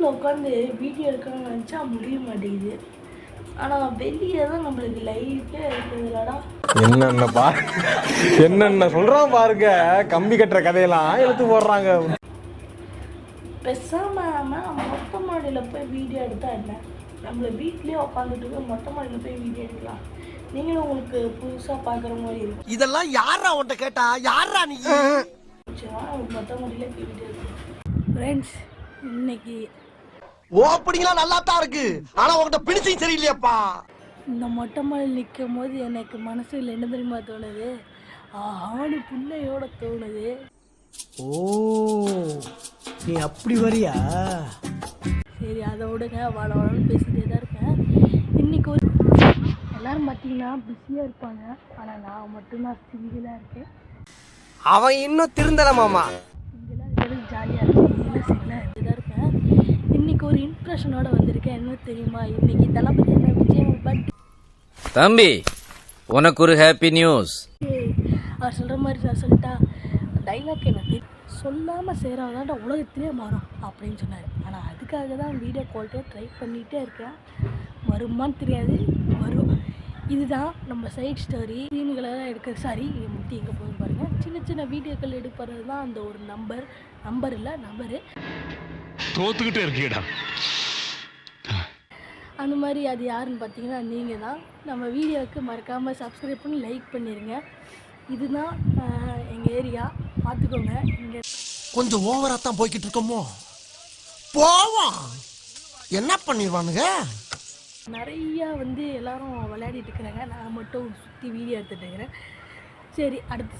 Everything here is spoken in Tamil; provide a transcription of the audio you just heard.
வீட்டில் உட்காந்து வீடியோ எடுக்கணும்னு நினச்சா முடிய மாட்டேங்குது. ஆனால் வெளியே தான் நம்மளுக்கு லைட்டே இருக்குதுலடா. என்னென்ன பா என்னென்ன சொல்றான் பாருங்க. கம்பி கட்டுற கதையெல்லாம் எடுத்து போடுறாங்க. பேசாமல் மொட்டை மாடியில் போய் வீடியோ எடுத்தா என்ன? நம்மள வீட்லேயே உட்காந்துட்டு மொட்டை மாடியில் போய் வீடியோ எடுக்கலாம். நீங்களும் உங்களுக்கு புதுசாக பார்க்குற மாதிரி இருக்கும். இதெல்லாம் யாரா உன்ட்ட கேட்டா? யாரா நீ? மொட்டை மாடியில் போய் வீடியோ எடுக்கலாம். ஃப்ரெண்ட்ஸ் இன்னைக்கு ஓப்பனிங்லாம் நல்லா தான் இருக்கு. ஆனா உன்கிட்ட பிடிச்சும் சரியில்லையாப்பா. இந்த மொட்டை மாடியில் நிற்கும் போது எனக்கு மனசில் என்ன தெரியுமா தோணுது? ஆணு புள்ளையோட தோணுது. ஓ நீ அப்படி வரியா? சரி அதை விடுங்க. வாழ வாழன்னு பேசிட்டே தான் இருக்கேன். இன்னைக்கு ஒரு எல்லாரும் பார்த்தீங்கன்னா பிஸியாக இருப்பாங்க. ஆனால் நான் மட்டும்தான் சிங்கிளாக இருக்கேன். அவன் இன்னும் திருந்தல மாமா. சிங்கிளாக இருக்கிறது ஜாலியாக இருக்கேன் இல்லை சிங்கிளாக இருக்கேன் இன்னைக்கு ஒரு இம்ப்ரெஷனோட வந்திருக்கேன். என்ன தெரியுமா? இன்னைக்கு தளபதி என்ன விஜய் பர்த்டே தம்பி உனக்கு ஒரு ஹாப்பி நியூஸ் அவர் சொல்கிற மாதிரி நான் சொல்லிட்டா டைலாக் எனக்கு சொல்லாமல் செய்கிறவதாண்ட உலகத்திலே மாறும் அப்படின்னு சொன்னார். ஆனால் அதுக்காக தான் வீடியோ குவாலிட்டியாக ட்ரை பண்ணிகிட்டே இருக்கேன். வருமான்னு தெரியாது. வரும். இதுதான் நம்ம சைட் ஸ்டோரி சீன்களெல்லாம் எடுக்க சாரி முத்தி எங்கே போய் பாருங்க. சின்ன சின்ன வீடியோக்கள் எடுப்பது தான் அந்த ஒரு நம்பர் நம்பர் இல்லை நம்பரு தோத்துக்கிட்டே இருக்கீடா அந்த மாதிரி அது யாருன்னு பார்த்தீங்கன்னா நீங்கள் தான் நம்ம வீடியோவுக்கு மறக்காமல் சப்ஸ்கிரைப் பண்ணி லைக் பண்ணிடுங்க இதுதான் எங்கள் ஏரியா. பார்த்துக்கோங்க. இங்கே கொஞ்சம் ஓவரா தான் போய்கிட்டு இருக்கோமோ? போவோம். என்ன பண்ணிடுவானுங்க? நிறையா வந்து எல்லாரும் விளையாடிட்டு இருக்கிறாங்க. நான் மட்டும் சுற்றி வீடியோ எடுத்துட்டு இருக்கிறேன். சரி அடுத்த